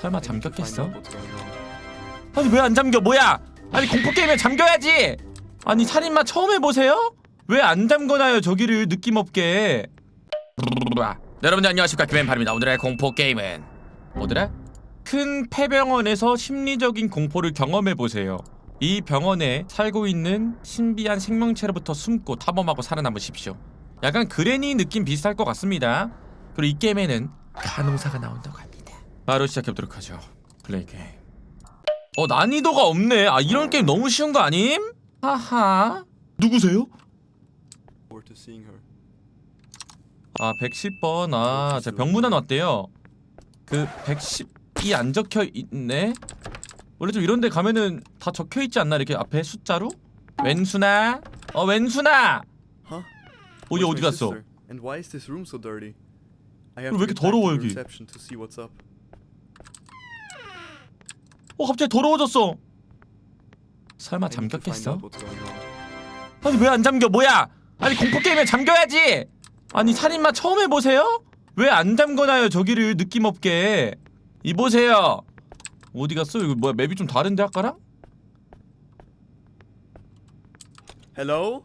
설마 잠겼겠어? 아니 왜 안 잠겨? 뭐야? 아니 공포 게임에 잠겨야지! 아니 살인마 처음 해보세요? 왜 안 잠궈놔요 저기를 느낌 없게? 여러분들 안녕하십니까? 김앤팔입니다. 오늘의 공포 게임은 뭐더라? 큰 폐병원에서 심리적인 공포를 경험해보세요. 이 병원에 살고 있는 신비한 생명체로부터 숨고 탐험하고 살아남으십시오. 약간 그레니 느낌 비슷할 것 같습니다. 그리고 이 게임에는 간호사가 나온다고 합니다 바로 시작해보도록 하죠 플레이 게임 어 난이도가 없네. 아 이런 게임 너무 쉬운 거 아님? 하하. 누구세요? 아 110번. 아, 제 병문안 왔대요. 그 110이 안 적혀 있네. 원래 좀 이런 데 가면은 다 적혀 있지 않나 이렇게 앞에 숫자로? 왼수나? 어 왼수나. 어, 어디 my 갔어? 왜 이렇게 더러워, 여기? reception to see what's up. 어 갑자기 더러워졌어. 설마 잠겼겠어? 아니 왜 안 잠겨 뭐야 아니 공포 게임에 잠겨야지 아니 살인마 처음 해보세요? 왜 안 잠궈놔요 저기를 느낌 없게 이보세요 어디 갔어 이거 뭐야 맵이 좀 다른데 아까랑? Hello?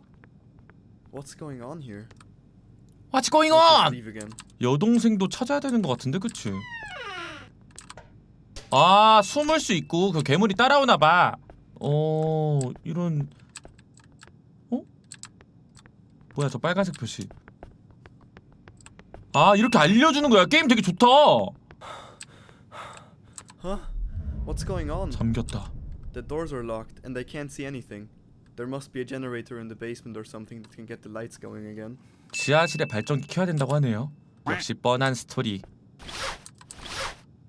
What's going on here? What's going on? 여동생도 찾아야 되는 것 같은데 그치? 아 숨을 수 있고 그 괴물이 따라오나 봐. 어 이런 어? 뭐야 저 빨간색 표시. 아 이렇게 알려주는 거야 게임 되게 좋다. Huh? What's going on? 잠겼다. The doors are locked and I can't see anything. There must be a generator in the basement or something that can get the lights going again. 지하실에 발전기 켜야 된다고 하네요. 역시 뻔한 스토리.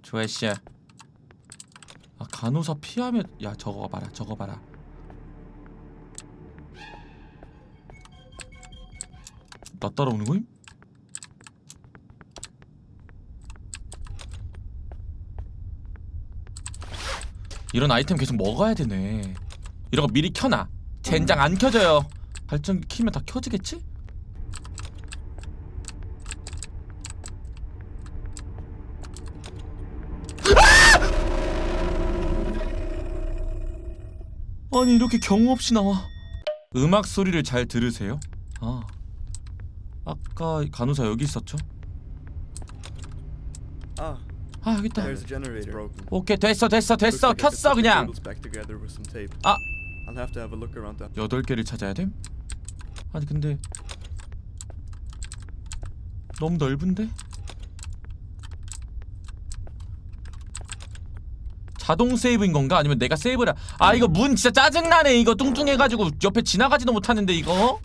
조회씨. 아 간호사 피하면 야 저거 봐라 저거 봐라. 나 따라오는 거임? 이런 아이템 계속 먹어야 되네. 이런 거 미리 켜놔. 젠장 안 켜져요. 발전기 키면 다 켜지겠지? 아니 이렇게 경우 없이 나와 음악 소리를 잘 들으세요? 아 아까 간호사 여기 있었죠? Ah, 아 여기 있다 there's a generator. It's broken. 오케이 됐어 됐어 됐어 켰어 그냥. 아 I'll have to have a look around that. 여덟 개를 찾아야 됨? 아니 근데 너무 넓은데? 자동 세이브인 건가? 아니면 내가 세이브를 아 이거 문 진짜 짜증나네. 이거 뚱뚱해가지고 옆에 지나가지도 못하는데 이거?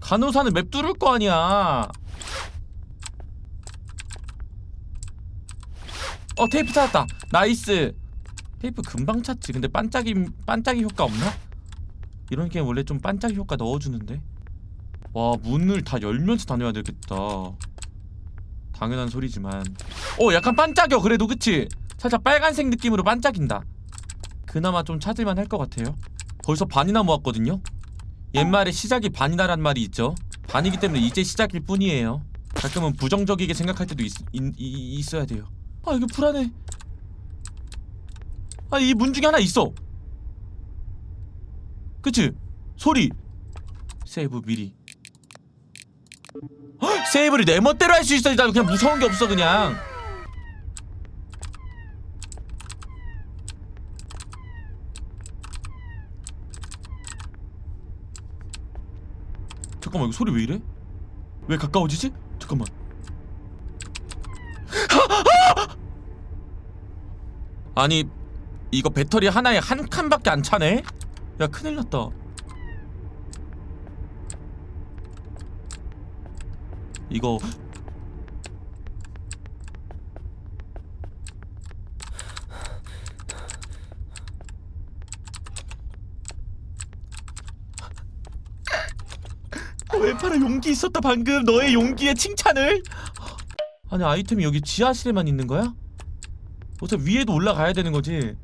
간호사는 맵 뚫을 거 아니야. 어 테이프 찾았다. 나이스. 테이프 금방 찾지. 근데 반짝이 반짝이 효과 없나? 이런 게임 원래 좀 반짝이 효과 넣어주는데? 와 문을 다 열면서 다녀야 되겠다. 당연한 소리지만. 어 약간 반짝여 그래도. 그치? 살짝 빨간색 느낌으로 반짝인다. 그나마 좀 찾을만 할 것 같아요. 벌써 반이나 모았거든요? 옛말에 시작이 반이다란 말이 있죠. 반이기 때문에 이제 시작일 뿐이에요. 가끔은 부정적이게 생각할 때도 있, 있, 이- 있어야 돼요. 아 이거 불안해. 아 이 문 중에 하나 있어. 그치? 소리. 세이브 미리. 헉! 세이브를 내 멋대로 할 수 있어 나 그냥 무서운 게 없어 그냥 잠깐만 이거 소리 왜 이래? 왜 가까워지지? 잠깐만 아니 이거 배터리 하나에 한 칸밖에 안 차네? 야 큰일 났다 이거 왼팔에 용기 있었다 방금? 너의 용기에 칭찬을? 아니 아이템이 여기 지하실에만 있는 거야? 어차피 위에도 올라가야 되는 거지.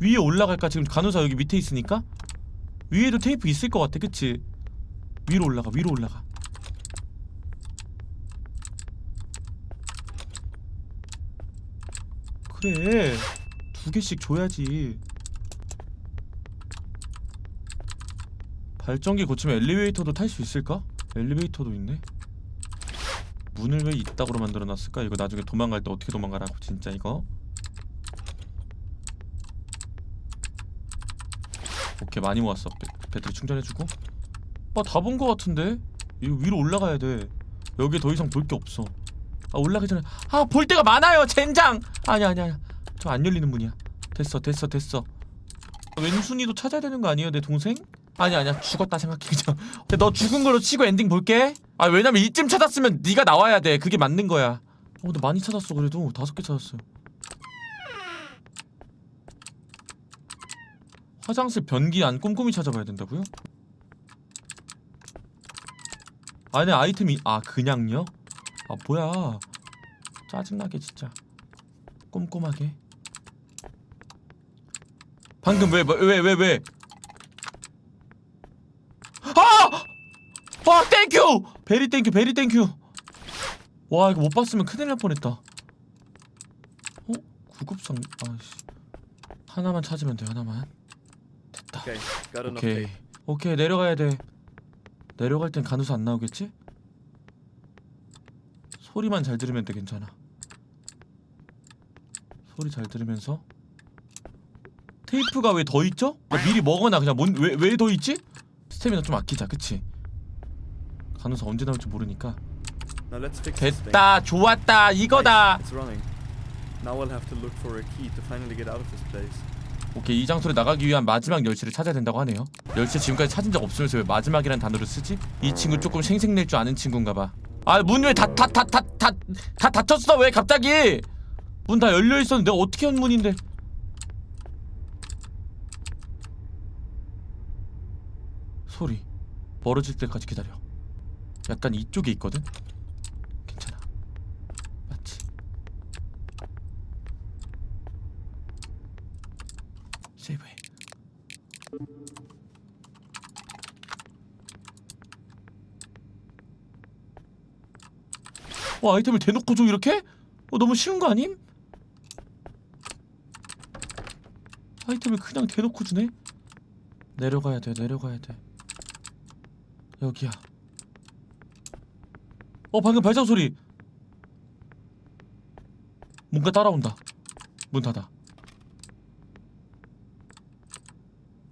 위에 올라갈까? 지금 간호사 여기 밑에 있으니까? 위에도 테이프 있을 것 같아 그치? 위로 올라가 위로 올라가. 그래. 두 개씩 줘야지 발전기 고치면 엘리베이터도 탈 수 있을까? 엘리베이터도 있네. 문을 왜 이따구로 만들어놨을까? 이거 나중에 도망갈 때 어떻게 도망가라고 진짜 이거? 오케이 많이 모았어. 배, 배터리 충전해주고. 아 다 본 거 같은데? 이거 위로 올라가야 돼. 여기 더 이상 볼 게 없어. 아 올라가기 전에. 아 볼 데가 많아요 젠장! 아니야 아니야 아니야. 저 안 열리는 문이야. 됐어 됐어 됐어 왼순이도 찾아야 되는 거 아니에요 내 동생? 아니야 아니야. 죽었다 생각해 그냥. 근데 너 죽은 걸로 치고 엔딩 볼게. 아 왜냐면 이쯤 찾았으면 네가 나와야 돼. 그게 맞는 거야. 어 근데 많이 찾았어 그래도. 다섯 개 찾았어요 화장실 변기 안 꼼꼼히 찾아봐야 된다고요? 안에 아이템이 아 그냥요? 아 뭐야. 짜증나게 진짜. 꼼꼼하게 방금 왜 왜 왜 왜, 아! 아 땡큐 베리 땡큐 베리 땡큐 와 이거 못 봤으면 큰일 날 뻔했다. 어? 구급상 아씨. 하나만 찾으면 돼 하나만. 됐다. Okay, got enough 오케이. 오케이 내려가야 돼. 내려갈 땐 간호사 안 나오겠지? 소리만 잘 들으면 돼 괜찮아. 소리 잘 들으면서 테이프가 왜 더 있죠? 아, 미리 먹어놔 그냥 왜왜 더 있지? 스태미나 좀 아끼자 그치? 간호사 언제 나올지 모르니까 Now let's fix this thing. 됐다 좋았다 이거다 Nice, It's running. Now I'll have to look for a key to finally get out of this place. 오케이 이 장소로 나가기 위한 마지막 열쇠를 찾아야 된다고 하네요 열쇠 지금까지 찾은 적 없으면서 왜 마지막이라는 단어를 쓰지? 이 친구 조금 생색낼 줄 아는 친구인가 봐아 문 왜 다 다 다 다 다 다 닫혔어 왜 갑자기 문 다 열려있었는데 어떻게 연 문인데 소리 멀어질 때까지 기다려 약간 이쪽에 있거든 괜찮아 맞지 세이브해 와 아이템을 대놓고 줘 이렇게? 어 너무 쉬운 거 아님? 아이템을 그냥 대놓고 주네? 내려가야 돼 내려가야 돼 여기야. 어 방금 발작 소리. 뭔가 따라온다. 문 닫아.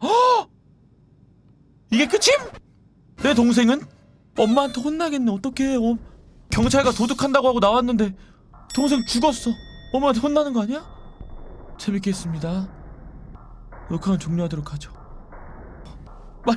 헉! 이게 끝임? 내 동생은? 엄마한테 혼나겠네. 어떡해. 어, 경찰가 도둑한다고 하고 나왔는데 동생 죽었어. 엄마한테 혼나는 거 아니야? 재밌게 했습니다. 녹화는 종료하도록 하죠. 말